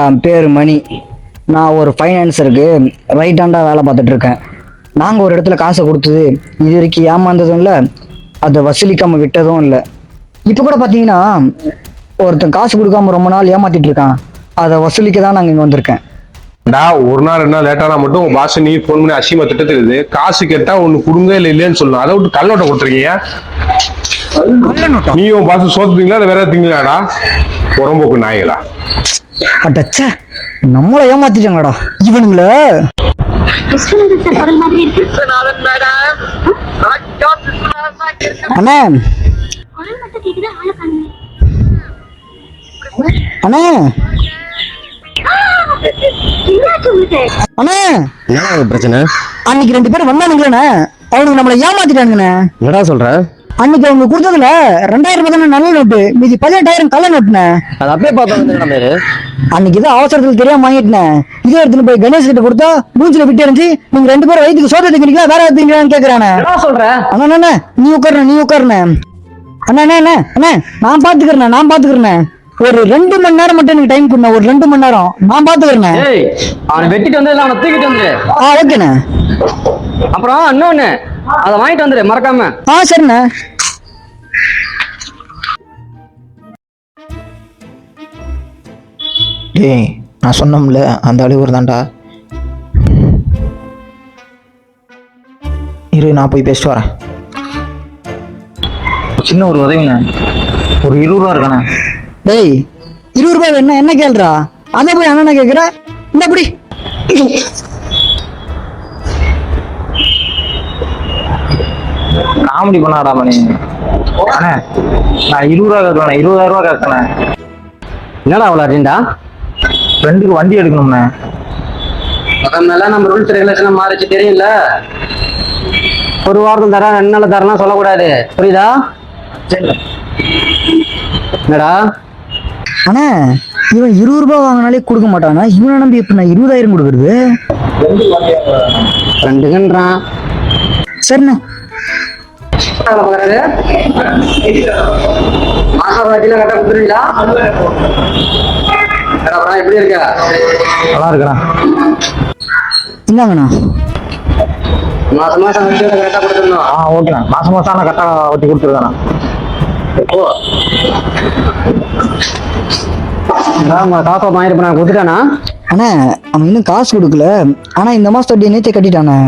என் பேர் மணி. நான் ஒரு ஃபைனான்சருக்கு ரைட் ஹேண்டாக வேலை பார்த்துட்டு இருக்கேன். நாங்கள் ஒரு இடத்துல காசை கொடுத்தது இது வரைக்கும் ஏமாந்ததும் இல்லை. அதை வசூலிக்காம விட்டதும் இல்லை. இப்போ கூட பார்த்தீங்கன்னா ஒருத்தன் காசு கொடுக்காம ரொம்ப நாள் ஏமாத்திட்டு இருக்கான். அதை வசூலிக்க தான் நாங்கள் இங்கே வந்திருக்கேன். டா ஒரு நாள் ரெண்டு நாள் லேட்டானா மட்டும் உங்க பாஸ் நீ ஃபோன் பண்ணி அசிமா திட்டத்துக்குது காசு கேட்டா ஒண்ணு கொடுங்க இல்ல இல்லையான்னு சொல்லணும். அதை விட்டு கல்லோட்டை கொடுத்துருக்கீங்க. நீ உன் பாஸ் சோத்துட்டீங்களா இல்ல வேற திங்களாடா புறம்போக்கு நாய்களா? அட்டச்சே நம்மளை ஏமாத்திட்டாங்கடா. இவனுங்கள? மாதிரி இருக்கு. அண்ணே. அண்ணே. அண்ணே. என்னடா பிரச்சனை? அன்னைக்கு ரெண்டு பேரும் வந்தானுங்களேண்ணே அவனுக்கு நம்மளை ஏமாத்திட்டானுங்கண்ணே. என்னடா சொல்ற? அன்னைக்கு அவங்க கொடுத்ததுல ரெண்டாயிரம் ரூபாய் தானே நல்ல நோட்டு. மீதி பதினெட்டாயிரம் கள்ள நோட்டுனே அது அப்படியே பார்த்தா வந்து பேரு? அன்னைக்கு தான் அவசரத்துல தெரியாம வாங்கிட்டேன் இதே எடுத்துட்டு போய் கணேஷ் கிட்ட கொடுத்தா மூஞ்சில விட்டு இருந்துச்சு நீங்க ரெண்டு பேரும் வயிற்றுக்கு சோதனை திங்கிறீங்களா வேற திங்கிறான்னு கேக்குறானே. என்ன சொல்ற? அண்ணா நீ உட்காருண்ணே நீ உட்காருண்ணே. அண்ணா அண்ணா அண்ணா அண்ணா நான் பாத்துக்கிறேண்ணே நான் பாத்துக்கிறேண்ணே. ஒரு ரெண்டு மணி நேரம் மட்டும் எனக்கு டைம் கொடுண்ணே ஒரு ரெண்டு மணி நேரம். நான் பாத்துக்கிறேண்ணே. ஏய் அவனை வெட்டிட்டு வந்து அவனை தூக்கிட்டு வந்துரு. ஆ ஓகேண்ணே. அப்புறம் இன்னொன்னு அதை வாங்கிட்டு வந்துரு மறக்காம. ஆ சரிண்ணே. டேய் நான் சொன்னோம்ல அந்த அழுவர் தான்டா இரு நான் போய் பேசிட்டு வரேன். சின்ன ஒரு உதவிண்ணே. ஒரு இருபது ரூபா இருக்காண்ணே. டேய் இருபது ரூபாய் என்ன என்ன கேளுடா அதை போய் அண்ணனை கேக்குற? இந்த அப்படி காமெடி பண்ணாடா மணி. அண்ணே நான் இருபது ரூபா கேட்கலண்ணே இருபதாயிரம் ரூபா கேட்கண்ணே என்னடா அவ்வளோ அர்ஜென்டா ஃப்ரெண்டுக்கு வண்டி எடுக்கணும்ண்ணே. அதனால நம்ம ரூல்ஸ் ரெகுலேஷன் மாறிச்சு தெரியும்ல? ஒரு வாரத்தில் தரேன் ரெண்டு நாள் தரலாம் சொல்லக்கூடாது. புரியுதா? என்னடா? அண்ணா இவன் இருபது ரூபாய் வாங்கினாலே கொடுக்க மாட்டானா? இவனை நம்பி எப்ப நான் இருபதாயிரம் கொடுக்குறது? ரெண்டுங்கன்றான் சரிண்ணே. பார்க்கறாரு? மாசம் வட்டியில கட்ட அப்புறம் எப்படி இருக்க? நல்லா இருக்கிறேன். இந்தாங்கண்ணா. மாசம் மாசம் வட்டியில கரெக்டா கொடுத்துருந்தோம் ஆ ஓகேண்ணா. மாசம் மாசம் நான் கரெக்டாக வட்டி கொடுத்துருக்கேண்ணா காசு வாங்கிட்டு நான் கொடுத்துட்டானா? அண்ணா அவன் இன்னும் காசு கொடுக்கல. ஆனா இந்த மாசம் வட்டியை நேத்தே கட்டிட்டானே.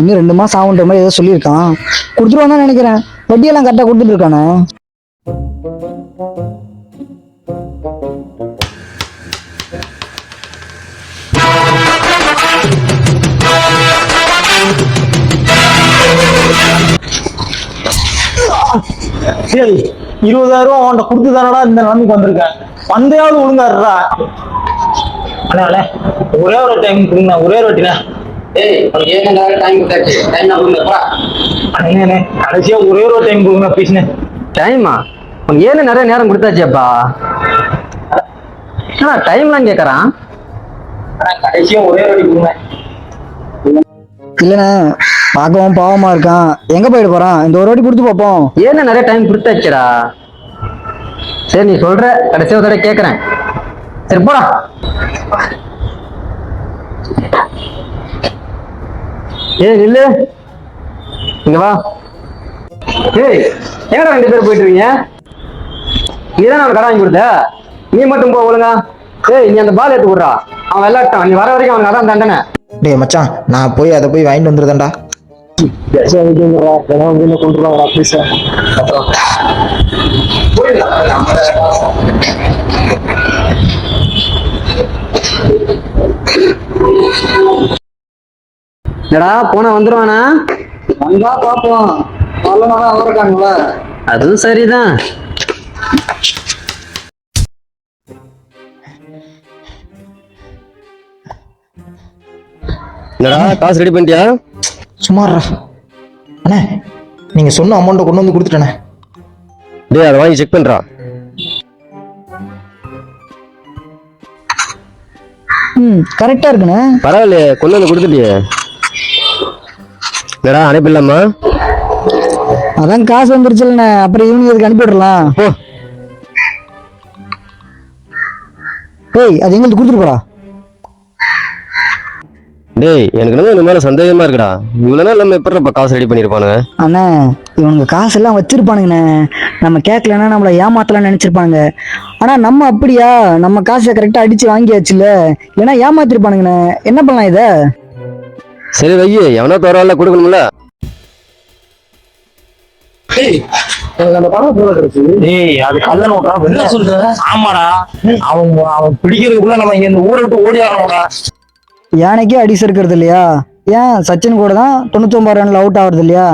இன்னும் ரெண்டு மாசம் ஆகுன்ற மாதிரி ஏதோ சொல்லியிருக்கான். கொடுத்துருவான் தான் நினைக்கிறேன். வட்டியெல்லாம் கரெக்டாக கொடுத்துட்டு இருக்கானே சரி இருபதாயிரம் ரூபா அவன்கிட்ட கொடுத்து தானடா இந்த நிலைமைக்கு வந்திருக்கேன். வந்தையாவது ஒழுங்காடுறா அண்ணே ஒரே ஒரு டைம் கொடுங்கண்ணா ஒரே ஒரு வாட்டிண்ணே. ஏய் உனக்கு ஏன் நேரம் டைம் கொடுத்தாச்சு டைம் நான் கொடுங்கப்பா அண்ணே அண்ணே கடைசியா ஒரே ஒரு டைம் கொடுங்க ப்ளீஸ்ண்ணே டைமா உனக்கு ஏன்னு நிறைய நேரம் கொடுத்தாச்சேப்பா. என்ன டைம்லாம் கேட்கறான் கடைசியா ஒரே ஒரு வாட்டி கொடுங்க இல்லைண்ணே பார்க்கவும் பாவமா இருக்கான். எங்க போயிட்டு போறான்? இந்த ஒரு வாட்டி கொடுத்து பார்ப்போம். ஏன்னு நிறைய டைம் கொடுத்தாச்சுடா சரி நீ சொல்ற. கடைசி ஒரு தடவை கேட்கறேன் சரி போடா. ஏய் நில்லு. இங்க வா. ஏய் எங்கடா ரெண்டு பேரும் போயிட்டு இருக்கீங்க? நீதான் அவன் கடை வாங்கி கொடுத்த? நீ மட்டும் போ ஒழுங்கா. ஏய் நீ அந்த பால் எடுத்து விடுறா அவன் விளையாட்டான் நீ வர வரைக்கும் அவனுக்கு அதான் தண்டனை. டேய் மச்சான் நான் போய் அதை போய் வாங்கிட்டு வந்துருதேன்டா என்னடா போனா வந்துருவானா? வந்தா பார்ப்போம் நல்ல நாளா வந்திருக்காங்களா அதுவும் சரிதான். என்னடா காசு ரெடி பண்ணிட்டியா? சுமார்ரா அண்ணே நீங்க சொன்ன அமௌண்ட்டை கொண்டு வந்து கொடுத்துட்டேனே. டேய் அதை வாங்கி செக் பண்றா. ம் கரெக்டாக இருக்குண்ணே. பரவாயில்லையே கொண்டு வந்து கொடுத்துட்டியே. என்னடா அனுப்பிடலாமா? அதான் காசு வந்துருச்சுல்லண்ணே அப்புறம் ஈவினிங் அதுக்கு அனுப்பிவிடலாம்? போ. ஏய் அது எங்களுக்கு கொடுத்துட்டு போடா. டேய் எனக்கு என்ன இந்த மேல சந்தேகமா இருக்குடா. இவ்வளவு நாள் நம்ம எப்படிப்பா காசு ரெடி பண்ணிருப்பானுங்க? அண்ணே இவனுங்க காசெல்லாம் வச்சிருப்பானுங்கண்ணே. நம்ம கேட்கலன்னா நம்மளை ஏமாத்தலாம்னு நினைச்சிருப்பானுங்க. ஆனா நம்ம அப்படியா? நம்ம காசை கரெக்டா அடிச்சு வாங்கியாச்சுல்ல. இல்லைன்னா ஏமாத்திருப்பானுங்கண்ணே. என்ன பண்ணலாம் இத? சரி வையி எவனோ பரவாயில்ல கொடுக்கணும்ல? ஏய் அது கள்ள நோட்டா? என்ன சொல்ற? ஆமாடா. அவன் அவன் பிடிக்கிறதுக்குள்ள நம்ம இங்க இந்த ஊரை விட்டு ஓடி ஆகணும்டா யானைக்கே அடி இருக்கிறது இல்லையா? ஏன்? சச்சின் கூட தான் தொண்ணூத்தொம்பது ரன்ல அவுட் ஆகுறது இல்லையா?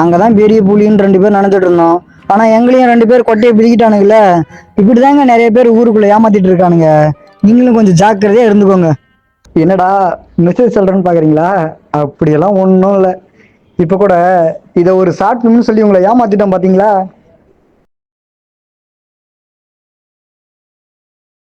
அங்கே தான் பெரிய புலின்னு ரெண்டு பேர் நினைச்சிட்டு இருந்தோம். ஆனால் எங்களையும் ரெண்டு பேர் கொட்டையை பிடிக்கிட்டானுங்கல்ல இப்படிதாங்க நிறைய பேர் ஊருக்குள்ளே ஏமாத்திட்டு இருக்கானுங்க. நீங்களும் கொஞ்சம் ஜாக்கிரதையாக இருந்துக்கோங்க. என்னடா மெசேஜ் சொல்கிறேன்னு பார்க்குறீங்களா அப்படியெல்லாம் ஒன்றும் இல்லை. இப்போ கூட இதை ஒரு ஷார்ட் சொல்லி உங்களை ஏமாத்திட்டோம் பார்த்தீங்களா